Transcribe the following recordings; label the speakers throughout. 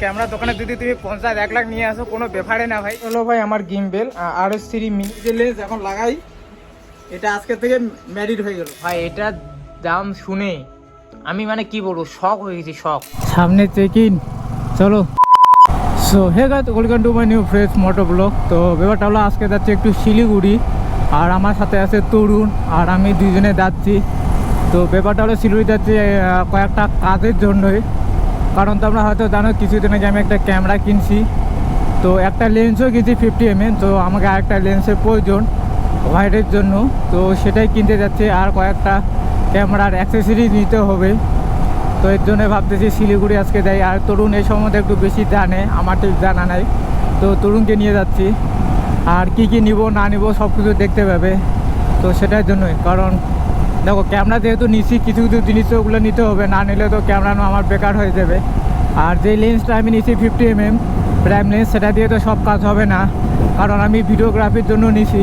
Speaker 1: Camera দোকানে যদি তুমি পঞ্চাশ এক লাখ নিয়ে আসো কোনো ব্যাপারে না ভাই। হলো ভাই আমার গিমবেল আর এস থ্রি মি যে লেন্স এখন লাগাই এটা আজকে থেকে ম্যারিড হয়ে গেল।
Speaker 2: ভাই এটার দাম শুনে আমি মানে কি বলব শখ হয়ে গেছি শখ
Speaker 1: সামনে চেক ইন চলো। So hey guys welcome to my new fresh moto vlog তো ব্যাপারটা হলো আজকে যাচ্ছি একটু শিলিগুড়ি আর আমার সাথে আছে তরুণ আর আমি দুজনে যাচ্ছি। তো ব্যাপারটা হলো শিলিগুড়ি যাচ্ছি কয়েকটা কাজের জন্যই। কারণ তোমরা হয়তো জানো কিছুদিন আগে আমি একটা ক্যামেরা কিনছি। তো একটা লেন্সও কিনছি ফিফটি এম তো আমাকে আরেকটা লেন্সের প্রয়োজন হোয়াইটের জন্য। তো সেটাই কিনতে যাচ্ছি, আর কয়েকটা ক্যামেরার অ্যাক্সেসরিজ নিতে হবে। তো এর জন্য ভাবতেছি শিলিগুড়ি আজকে যাই। আর তরুণ এই সম্বন্ধে একটু বেশি জানে, আমার ঠিক জানা নাই। তো তরুণকে নিয়ে যাচ্ছি। আর কি কি নিব, না নিব সব কিছু দেখতে পাবে। তো সেটার জন্যই, কারণ দেখো ক্যামেরা যেহেতু নিচ্ছি কিছু কিছু জিনিস ওগুলো নিতে হবে, না নিলে তো ক্যামেরা আমার বেকার হয়ে যাবে। আর যে লেন্সটা আমি নিচ্ছি fifty M M prime lens সেটা দিয়ে তো সব কাজ হবে না। কারণ আমি ভিডিওগ্রাফির জন্য নিছি,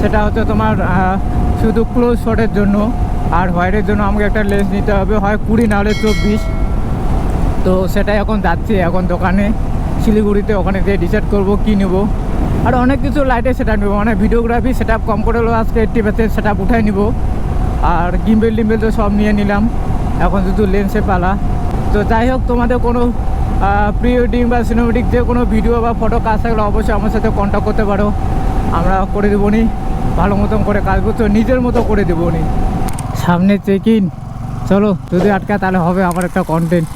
Speaker 1: সেটা হচ্ছে তোমার শুধু ক্লোজ শটের জন্য। আর হোয়াইটের জন্য আমাকে একটা লেন্স নিতে হবে, হয় কুড়ি, না হলে চব্বিশ। তো সেটাই এখন যাচ্ছি, এখন দোকানে, শিলিগুড়িতে, ওখানে গিয়ে ডিসাইড করব কী নেব। আর অনেক কিছু লাইটে সেটা নেব মানে ভিডিওগ্রাফি সেটা কম করে আজকে এইটটি পার্সেন্ট সেটা উঠাই নিব। আর গিম্বেল ডিম্বেল তো সব নিয়ে নিলাম। এখন শুধু লেন্সে পালা। তো যাই হোক, তোমাদের কোনো প্রি ওয়েডিং বা সিনেমেটিক যে কোনো ভিডিও বা ফটো কাজ থাকলে অবশ্যই আমার সাথে কন্ট্যাক্ট করতে পারো। আমরা করে দেবো নি। ভালো মতন করে কাজ করছ, নিজের মতো করে দেবো নি। সামনে চেক ইন চলো, যদি আটকা তাহলে হবে আমার একটা কন্টেন্ট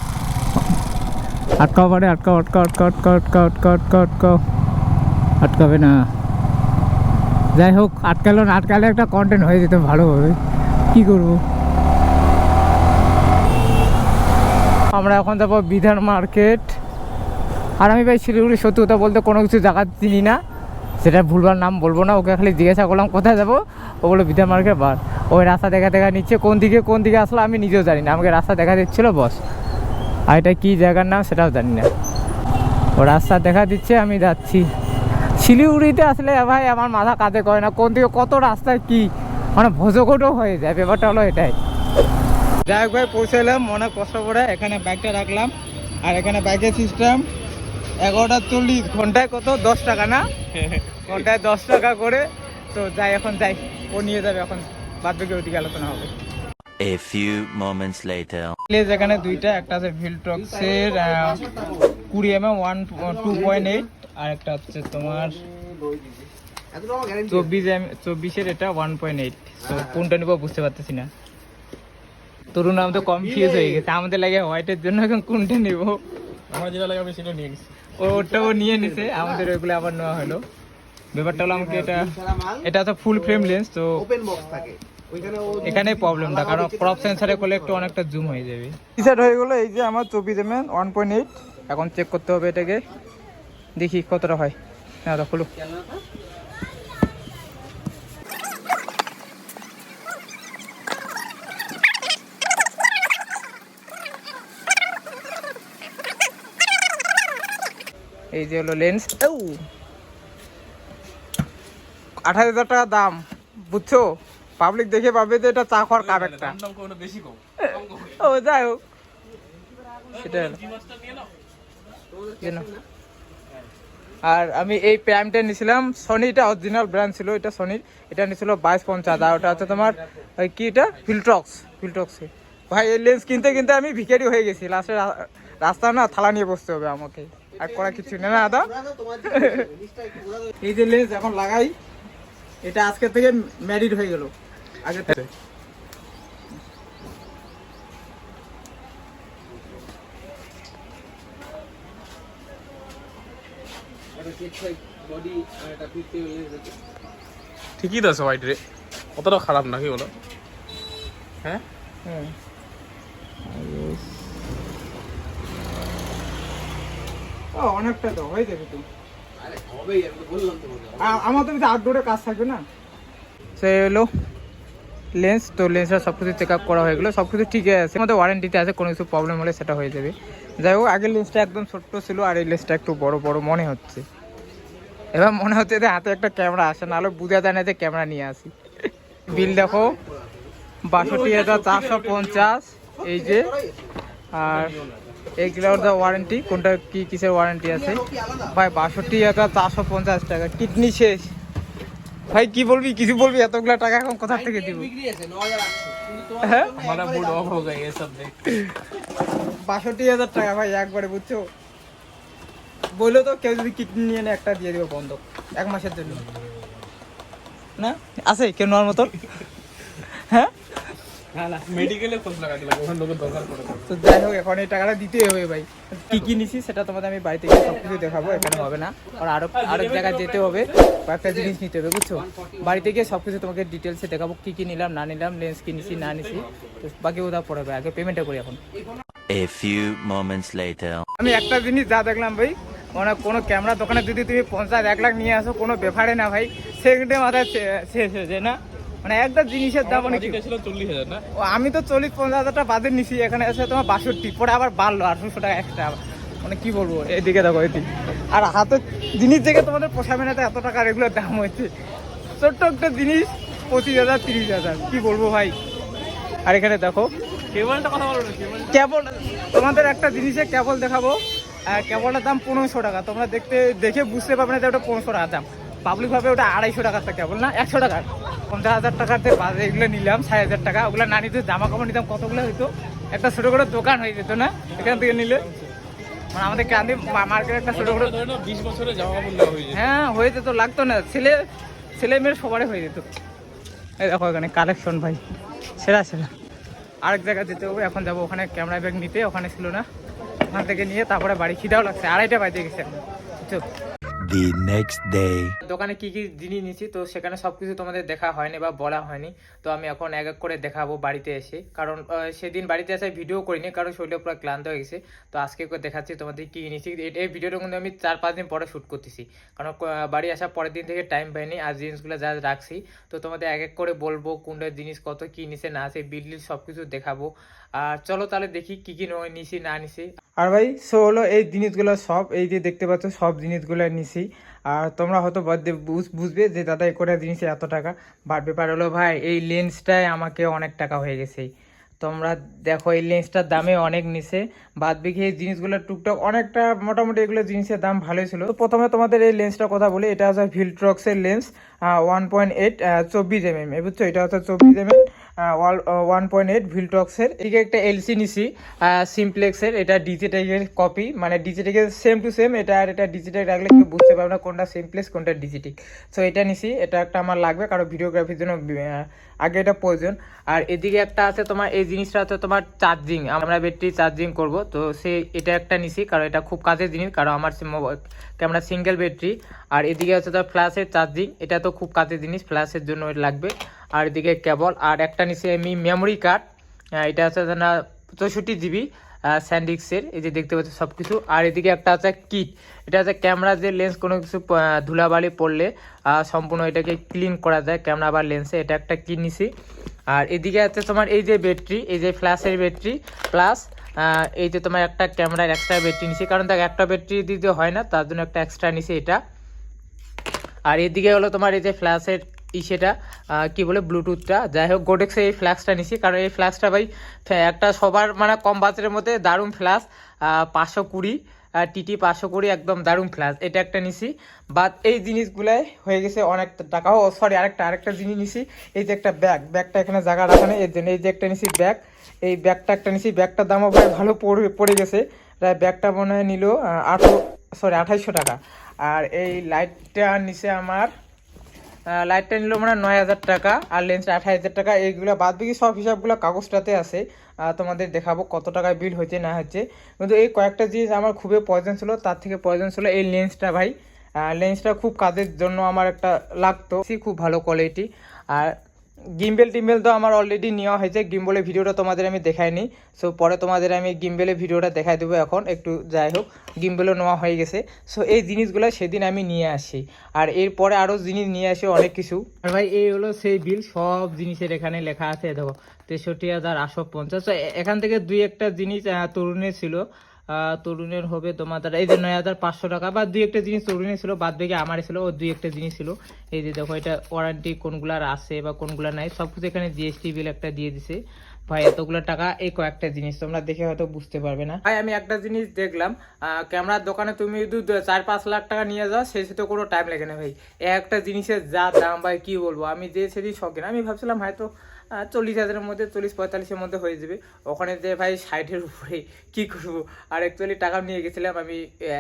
Speaker 1: আটকাও পারে, আটকাও আটকাও আটকা আটকা আটকা আটকা আটকা আটকাও। আটকাবে না। যাই হোক, আটকালো না, আটকালে একটা কন্টেন্ট হয়ে যেত ভালোভাবে। করব? আমরা এখন যাব বিধান মার্কেট। আর আমি ভাই শিলিগুড়ি সত্যি কথা বলতে কোনো কিছু জায়গা চিনি না। সেটা ভুলবার নাম বলব না, ওকে খালি জিজ্ঞাসা করলাম, কোথায় যাব? ও বলল, বিধান মার্কেট বার। ওই রাস্তা দেখা দেখা নিচ্ছে, কোন দিকে কোন দিকে আসলো আমি নিজেও জানি না, আমাকে রাস্তা দেখা দিচ্ছিল, বস। আর এটা কী জায়গার নাম সেটাও জানি না। ও রাস্তা দেখা দিচ্ছে, আমি যাচ্ছি। শিলিগুড়িতে আসলে ভাই আমার মাথা কাজে করে না, কোন দিকে কত রাস্তায় কি মানে ভোজকটও হয়ে যায় ব্যাপারটা হলো এটাই। যাই হোক ভাই পৌঁছে এলাম মনে কষ্ট করে এখানে বাইকটা রাখলাম। আর এখানে বাইকের সিস্টেম এগারোটা চল্লিশ ঘন্টায় কত? দশ টাকা না? ঘন্টায় দশ টাকা করে। তো যাই এখন যাই ও নিয়ে যাবে এখন বাদ বাকি ওইদিকে আলোচনা হবে।
Speaker 3: A few moments later.
Speaker 1: Place এখানে দুইটা একটা আছে ভিলটক্সের কুড়ি M M one two point eight আর একটা হচ্ছে তোমার চব্বিশ এম চব্বিশের এটা ওয়ান পয়েন্ট এইট তো কোনটা নেব বুঝতে পারতেছি না। তরুণ তো কনফিউজ হয়ে গেছে। আমাদের লাগে হোয়াইটের জন্য এখন কোনটা নেব?
Speaker 4: আমার যেটা লাগে আমি সেটা নিয়ে নিচ্ছি
Speaker 1: ওটাও নিয়ে নিছে। আমাদের ওইগুলো আবার নেওয়া হলো। ব্যাপারটা হলো আমাকে এটা এটা তো ফুল ফ্রেম লেন্স তো এখানে প্রবলেমটা কারণ ক্রপ সেন্সারে করলে একটু অনেকটা জুম হয়ে যাবে। হয়ে গেলো এই যে আমার চব্বিশ M M one point eight এখন চেক করতে হবে এটাকে। দেখি কতটা হয়। হ্যাঁ খুলো এই যে হলো লেন্স আঠাশ হাজার টাকা দাম বুঝছ? পাবলিক দেখে পাবে যে এটা চা খাওয়ার কাপ একটা।
Speaker 4: দাম দাম কোনো বেশি কম
Speaker 1: ও যাই হোক। সেটা হলো। আর আমি এই প্রাইমটা নিয়েছিলাম। সনিটা অরিজিনাল ব্র্যান্ড ছিল, এটা সনির এটা নিয়েছিল বাইশ পঞ্চাশ আর ওটা হচ্ছে তোমার, ওই কি এটা? ফিল্টক্স ফিল্টক্সে ভাই, এই লেন্স কিনতে কিনতে আমি ভিখারি হয়ে গেছি। লাস্টে রাস্তা না, থালা নিয়ে বসতে হবে আমাকে। আর করা কিছু না, দাদা? এই যে লেন্স এখন লাগাই, এটা আজকে থেকে ম্যারিড হয়ে গেল। আগে
Speaker 4: ঠিকই তো আছে হোয়াইট রে। অতটা খারাপ নাকি বলো? হ্যাঁ?
Speaker 1: হ্যাঁ। ও অনেকটা তো হয়ে যাবে তো। আ- আমার তো আউটডোরে কাজ থাকবে না? সে হলো লেন্স তো লেন্সটা সব কিছু চেক আপ করা হয়ে গেলো সব কিছু ঠিকই আছে। আমাদের ওয়ারেন্টিতে আছে কোনো কিছু প্রবলেম হলে সেটা হয়ে যাবে। যাই হোক আগের লেন্সটা একদম ছোট্ট ছিল আর এই লেন্সটা একটু বড় বড় মনে হচ্ছে। এবার মনে হচ্ছে যে হাতে একটা ক্যামেরা আসে না বুঝা যায় না যে ক্যামেরা নিয়ে আসি। বিল দেখো বাষট্টি হাজার চারশো পঞ্চাশ এই যে। আর এইগুলোর যা ওয়ারেন্টি কোনটা কি কিসের ওয়ারেন্টি আছে? ভাই বাষট্টি হাজার চারশো পঞ্চাশ টাকা কিডনি শেষ। ভাই কি বলবি কিছু বলবি? এতগুলা টাকা এখন কোথা থেকে দিব? হ্যাঁ? বাষট্টি হাজার টাকা ভাই একবারে বুঝছ? বলল তো কেউ যদি কিডনি নিয়ে একটা দিয়ে দেবো বন্ধ। এক মাসের জন্য। না? আছে? কেউ নেওয়ার মতন? হ্যাঁ?
Speaker 4: না না মেডিকেলে খোঁজ লাগাতে লাগবে ওখানে লোকের দরকার পড়ে
Speaker 1: তো। যাই হোক এখন এই টাকাটা দিতেই হবে ভাই। কি কি নিছি সেটা তোমাদের আমি বাড়িতে গিয়ে সব কিছু দেখাবো এখানে হবে না। আর আরও আরেক জায়গায় যেতে হবে কয়েকটা জিনিস নিতে হবে বুঝছ? বাড়িতে গিয়ে সব কিছু তোমাকে ডিটেলসে দেখাবো কি কি নিলাম না নিলাম লেন্স কি নিছি না নিছি। তো বাকি ওটা পড়ে হবে আগে পেমেন্টটা করি এখন।
Speaker 3: A few moments later.
Speaker 1: আমি একটা জিনিস যা দেখলাম ভাই মানে কোনো ক্যামেরা দোকানে যদি তুমি পঞ্চাশ এক লাখ নিয়ে আসো কোনো ব্যাপারে না ভাই। সেকেন্ডে মাথায় শেষ হয়ে যায় না? মানে একটা জিনিসের দাম অনেক
Speaker 4: চল্লিশ হাজার না?
Speaker 1: ও, আমি তো চল্লিশ পঞ্চাশ হাজারটা টাকা বাদে নিছি এখানে এসে তোমার বাষট্টি পরে আবার বাড়লো আটশোশো টাকা এক্সট্রা মানে কি বলব এদিকে দেখো এদিকে আর হাতে জিনিস থেকে তোমাদের পোষাবে না তো এত টাকার এগুলোর দাম হয়েছে। ছোট্ট একটা জিনিস পঁচিশ হাজার তিরিশ হাজার কি বলব ভাই? আর এখানে দেখো
Speaker 4: কেবলটা কথা বলো না কেবল
Speaker 1: তোমাদের একটা জিনিসে কেবল দেখাবো। কেবলটার দাম পনেরোশো টাকা। তোমরা দেখতে দেখে বুঝতে পারবে না যে ওটা পনেরোশো টাকার দাম। পাবলিকভাবে ওটা আড়াইশো টাকার টা কেবল না একশো টাকার। পঞ্চাশ হাজার টাকাতে বাজে এগুলো নিলাম ষাট হাজার টাকা। ওগুলো না নিতে জামা কাপড় নিতাম কতগুলো হইতো? একটা ছোটো করে দোকান হয়ে যেত না এখান থেকে নিলে। মানে আমাদের কান্দি মার্কেটে একটা ছোটো করে
Speaker 4: বিশ বছরে জামা কাপড় হয়ে
Speaker 1: হ্যাঁ হয়ে যেত লাগতো না। ছেলে ছেলে মেয়ের সবারই হয়ে যেত। এই দেখো এখানে কালেকশন ভাই। সেরা সেরা। আরেক জায়গায় যেতে হবে এখন যাব। ওখানে ক্যামেরা ব্যাগ নিতে ওখানে ছিল না। ওখান থেকে নিয়ে তারপরে বাড়ি খিদাও লাগছে। আড়াইটা বাজে গেছে। এখন বুঝছ
Speaker 3: The next day.
Speaker 1: দোকানে কি কি জিনিস নিয়েছি তো সেখানে সব কিছু তোমাদের দেখা হয়নি বা বলা হয়নি। তো আমি এখন এক এক করে দেখাবো বাড়িতে এসে। কারণ সেদিন বাড়িতে এসে ভিডিও করিনি কারণ শরীরটা পুরো ক্লান্ত হয়ে গেছে। তো আজকে করে দেখাচ্ছি তোমাদের কি নিয়েছি। এই- ভিডিওটা কিন্তু আমি চার পাঁচ দিন পরে শ্যুট করতেছি। কারণ বাড়ি আসার পরের দিন থেকে টাইম পাইনি আর জিনিসগুলো যা রাখছি। তো তোমাদের এক এক করে বলব কোনটা জিনিস কত কি নিছে না আছে বিল সব কিছু দেখাবো। আর চলো তাহলে দেখি কি কি নয়, নিছি, না নিছি। আর ভাই সো হলো এই জিনিসগুলো সব, এই যে দেখতে পাচ্ছ, সব জিনিসগুলো নিছি। আর তোমরা হয়তো বুঝবে যে দাদা এ করে জিনিসে এত টাকা। বাট ব্যাপার হলো ভাই, এই লেন্সটাই আমাকে অনেক টাকা হয়ে গেছে। তোমরা দেখো, এই লেন্সটার দামে অনেক নিছে। বাদ বিঘে এই জিনিসগুলো টুকটাক অনেকটা, মোটামুটি এগুলো জিনিসের দাম ভালোই ছিল। তো প্রথমে তোমাদের এই লেন্সটার কথা বলি, এটা হচ্ছে ভিলট্রক্সের লেন্স ওয়ান পয়েন্ট এইট চব্বিশ এম এম এ বুঝছ? এটা হচ্ছে চব্বিশ M M one point eight ভিলটক্সের। এদিকে একটা এলসি নিছি সিমপ্লেক্সের। এটা ডিজিটেকের কপি মানে ডিজিটেকের সেম টু সেম এটা আর এটা ডিজিটেক রাখলে কেউ বুঝতে পারবে না কোনটা সিমপ্লেক্স কোনটা ডিজিটেক সো এটা নিছি, এটা একটা আমার লাগবে, কারণ ভিডিওগ্রাফির জন্য আগে এটা প্রয়োজন। আর এদিকে একটা আছে তোমার, এই জিনিসটা হচ্ছে তোমার চার্জিং আমরা ব্যাটারি চার্জিং করব। তো সে এটা একটা নিছি, কারণ এটা খুব কাজের জিনিস, কারণ আমার ক্যামেরা সিঙ্গেল ব্যাটারি আর এদিকে হচ্ছে তোমার ফ্ল্যাশের চার্জিং এটা তো খুব কাজের জিনিস ফ্ল্যাশের জন্য লাগবে। আর এদিকে কেবল আর একটা নিছি আমি মেমোরি কার্ড এটা হচ্ছে না চৌষট্টি জিবি স্যান্ডিক্সের, এই যে দেখতে পাচ্ছ সব কিছু আর এদিকে একটা আছে কিট। এটা হচ্ছে ক্যামেরা যে লেন্স, কোনো কিছু ধুলাবালি পড়লে সম্পূর্ণ এটাকে ক্লিন করা যায় ক্যামেরা বা লেন্সে। এটা একটা কিট নিছি। আর এদিকে আছে তোমার এই যে ব্যাটারি, এই যে ফ্ল্যাশের ব্যাটারি, প্লাস এই যে তোমার একটা ক্যামেরার এক্সট্রা ব্যাটারি নিছি। কারণ দেখ, একটা ব্যাটারি দিতে হয় না, তার জন্য একটা এক্সট্রা নিছি এটা। আর এদিকে হলো তোমার এই যে ফ্ল্যাশের সেটা কি বলে, ব্লুটুথটা। যাই হোক গোডেক্সে এই ফ্ল্যাক্সটা নিছি, কারণ এই ফ্ল্যাক্সটা ভাই একটা সবার মানে কম বাজারের মধ্যে দারুণ ফ্ল্যাশ পাঁচশো কুড়ি টিটি পাঁচশো কুড়ি, একদম দারুণ ফ্ল্যাশ এটা একটা নিছি বাট এই জিনিসগুলাই হয়ে গেছে অনেক টাকা। ও সরি আরেকটা আরেকটা জিনিস নিছি, এই যে একটা ব্যাগ ব্যাগটা এখানে জায়গা রাখা নেই এর জন্য এই যে একটা নিছি ব্যাগ এই ব্যাগটা একটা নিছি ব্যাগটার দামও ভাই ভালো পড়ে পড়ে গেছে। তাই ব্যাগটা মনে হয় নিল আঠো সরি আঠাইশশো টাকা। আর এই লাইটটা নিচে আমার লাইটটা নিল মানে নয় হাজার টাকা, আর লেন্সটা আঠাশ হাজার টাকা, এইগুলো বাদ বাকি সব হিসাবগুলো কাগজটাতে আছে। তোমাদের দেখাবো কত টাকায় বিল হয়েছে, না হচ্ছে কিন্তু এই কয়েকটা জিনিস আমার খুবই প্রয়োজন ছিল, তার থেকে প্রয়োজন ছিল এই লেন্সটা ভাই। লেন্সটা খুব কাজের জন্য আমার একটা লাগতো, খুব ভালো কোয়ালিটি আর গিম্বেল টিম্বেল তো আমার অলরেডি নেওয়া হয়েছে। গিম্বলের ভিডিওটা তোমাদের আমি দেখাইনি। সো পরে তোমাদের আমি গিম্বেলের ভিডিওটা দেখাই দেবো এখন। একটু যাই হোক, গিম্বেলও নেওয়া হয়ে গেছে। সো এই জিনিসগুলো সেদিন আমি নিয়ে আসি। আর এরপরে আরও জিনিস নিয়ে আসি, অনেক কিছু। আর ভাই, এই হলো সেই বিল, সব জিনিসের এখানে লেখা আছে, দেখো। তেষট্টি হাজার আটশো পঞ্চাশ। এখান থেকে দুই একটা জিনিস তরুণের ছিল। তরুণের হবে তোমাদের এই যে নয় হাজার পাঁচশো টাকা, বা দুই একটা জিনিস তরুণের ছিল, বাদ বাকি আমার ছিল, ও দুই একটা জিনিস ছিল। এই যে দেখো, এটা ওয়ারেন্টি কোনগুলার আছে বা কোনগুলা নাই, সব কিছু এখানে জিএসটি বিল একটা দিয়ে দিছে। ভাই, এতগুলো টাকা, এই কয়েকটা জিনিস, তোমরা দেখে হয়তো বুঝতে পারবে না। ভাই, আমি একটা জিনিস দেখলাম ক্যামেরার দোকানে তুমি যদি চার, পাঁচ লাখ টাকা নিয়ে যাও, সেই সাথে কোনো টাইম লাগে না ভাই। একটা জিনিসের যা দাম, ভাই, কি বলব? আমি যে সেদিন শখেন আমি ভাবছিলাম, হয়তো চল্লিশ হাজারের মধ্যে, চল্লিশ পঁয়তাল্লিশের মধ্যে হয়ে যাবে। ওখানে যে ভাই ষাটের উপরে, কী করব? আর একচুয়ালি টাকা নিয়ে গেছিলাম, আমি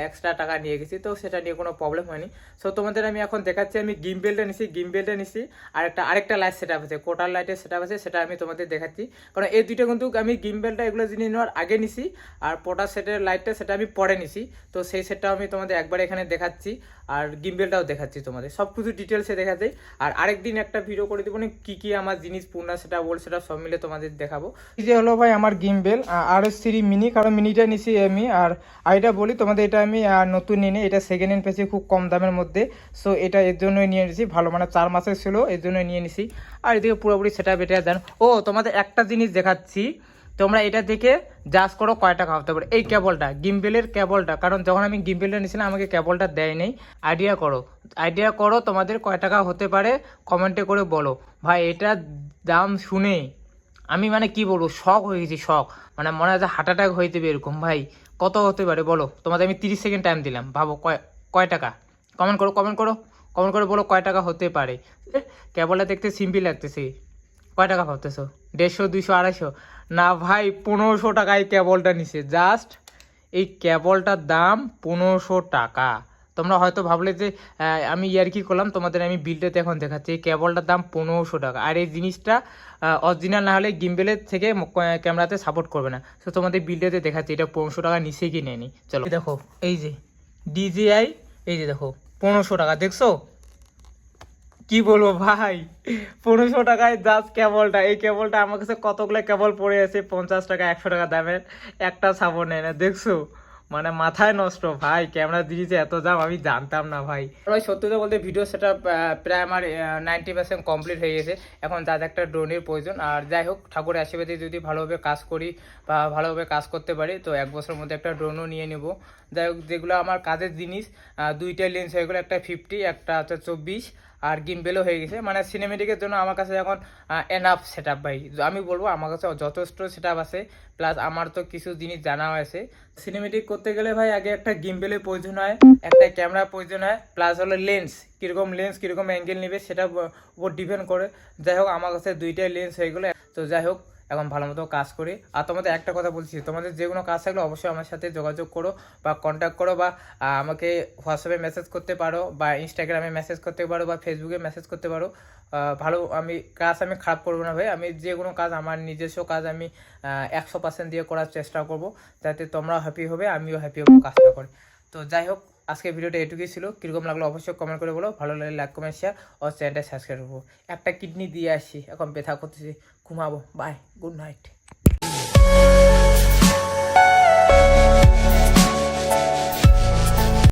Speaker 1: এক্সট্রা টাকা নিয়ে গেছি, তো সেটা নিয়ে কোনো প্রবলেম হয়নি। সো তোমাদের আমি এখন দেখাচ্ছি, আমি গিমবেলটা নিছি গিমবেলটা নিছি, আর একটা, আরেকটা লাইট সেট আছে কোটার লাইটের সেট আছে, সেটা আমি তোমাদের দেখাচ্ছি। কারণ এই দুইটা কিন্তু আমি গিম গিমবেলটা এগুলো জিনিস নেওয়ার আগে নিছি, আর পোটার সেটের লাইটটা সেটা আমি পরে নিছি। তো সেই সেটটাও আমি তোমাদের একবার এখানে দেখাচ্ছি, আর গিমবেলটাও দেখাচ্ছি তোমাদের। সব কিছু ডিটেলসে দেখাচ্ছি আর আরেকদিন একটা ভিডিও করে দেবো না কি কি আমার জিনিস পূর্ণা সেটা বল, সেটা সব মিলে তোমাদের দেখাবো। এই যে হলো ভাই আমার gimbal R S three mini কারণ মিনিটা নিছি আমি, আর এটা বলি, তোমাদের এটা আমি নতুন নিয়ে এটা সেকেন্ড হ্যান্ড পেয়েছি খুব কম দামের মধ্যে। সো এটা এর জন্যই নিয়ে নিছি, ভালো মানে চার মাসের ছিল, এর জন্যই নিয়ে নিছি। আর এদিকে পুরোপুরি সেটা বেটে দেন। ও, তোমাদের একটা জিনিস দেখাচ্ছি তোমরা এটা দেখে জাজ করো কয় টাকা হতে পারে। এই কেবলটা গিম্বেলের কেবলটা কারণ যখন আমি গিম্বেলটা নিয়েছিলাম, আমাকে কেবলটা দেয় নেই আইডিয়া করো। আইডিয়া করো তোমাদের কয় টাকা হতে পারে কমেন্টে করে বলো। ভাই, এটা দাম শুনে আমি মানে কি বলব শখ হয়ে গেছি শখ মানে মনে হয় হার্ট অ্যাটাক হয়ে যাবে এরকম। ভাই, কত হতে পারে বলো? তোমাদের আমি তিরিশ সেকেন্ড টাইম দিলাম। ভাবো কয় কয় টাকা? কমেন্ট করো কমেন্ট করো। কমেন্ট করে বলো কয় টাকা হতে পারে। কেবলটা দেখতে সিম্পল লাগতেছে। কয় টাকা ভাবতেছো? দেড়শো, দুইশো, আড়াইশো? না ভাই, পনেরোশো টাকায় কেবলটা নিছে। জাস্ট এই কেবলটার দাম পনেরোশো টাকা। তোমরা হয়তো ভাবলে যে আমি ইয়ার কি করলাম? তোমাদের আমি বিলটাতে এখন দেখাচ্ছি। এই কেবলটার দাম পনেরোশো টাকা। আর এই জিনিসটা অরিজিনাল না হলে গিম্বেলের থেকে ক্যামেরাতে সাপোর্ট করবে না। তো তোমাদের বিলটাতে দেখাচ্ছি, এটা পনেরোশো টাকা নিচে কি নেয়নি? চলো। দেখো, এই যে ডিজিআই এই যে দেখো, পনেরোশো টাকা। দেখছ? কি বলব ভাই? পনেরোশো টাকায় জাস্ট কেবলটা। এই কেবলটা আমার কাছে কতগুলো কেবল পড়ে আছে? পঞ্চাশ টাকা, একশো টাকা দামের একটা সাবন নেয় না দেখছ? মানে মাথায় নষ্ট। ভাই ক্যামেরা দিয়েছে এত দাম, আমি জানতাম না ভাই। ভাই, সত্যি তো বলতে ভিডিও সেটা প্রায় আমার নাইনটি পার্সেন্ট কমপ্লিট হয়ে গেছে। এখন যার একটা ড্রোনের প্রয়োজন। আর যাই হোক, ঠাকুরের আশীর্বাদে যদি ভালোভাবে কাজ করি বা ভালোভাবে কাজ করতে পারি, তো এক বছরের মধ্যে একটা ড্রোনও নিয়ে নেব। যাই হোক, যেগুলো আমার কাজের জিনিস দুইটা লেন্স হয়ে গেলো, একটা ফিফটি একটা হচ্ছে চব্বিশ আর গিমবেলও হয়ে গেছে। মানে সিনেমেটিকের জন্য আমার কাছে এখন এনাফ সেট আপ ভাই। আমি বলব, আমার কাছে যথেষ্ট সেট আপ আছে। প্লাস আমার তো কিছু জিনিস জানাও আছে। সিনেমেটিক করতে গেলে ভাই, আগে একটা গিমবেলের প্রয়োজন হয়, একটা ক্যামেরা প্রয়োজন হয় প্লাস হলো লেন্স কীরকম লেন্স কীরকম অ্যাঙ্গেল নেবে, সেটা উপর ডিপেন্ড করে। যাই হোক, আমার কাছে দুইটাই লেন্স হয়ে গেলো। তো যাই হোক এখন ভালো মতো কাজ করি। আর তোমাদের একটা কথা বলছি, তোমাদের যে কোনো কাজ থাকলে অবশ্যই আমার সাথে যোগাযোগ করো বা কন্ট্যাক্ট করো বা আমাকে হোয়াটসঅ্যাপে মেসেজ করতে পারো বা ইনস্টাগ্রামে মেসেজ করতে পারো বা ফেসবুকে মেসেজ করতে পারো। ভালো, আমি, কাজ আমি খারাপ করব না ভাই। আমি যে কোনো কাজ, আমার নিজস্ব কাজ আমি একশো পার্সেন্ট দিয়ে করার চেষ্টা করব। যাতে তোমরাও হ্যাপি হবে, আমিও হ্যাপি হব কাজটা করে। তো যাই হোক আজকে ভিডিওটা এটুকুই ছিল। কীরকম লাগল অবশ্যই কমেন্ট করে বলো। ভালো লাগলে লাইক কমেন্ট শেয়ার ও চ্যানেলটা সাবস্ক্রাইব করব। একটা কিডনি দিয়ে আসি। এখন ব্যথা করতেছি। ঘুমাবো। Bye good night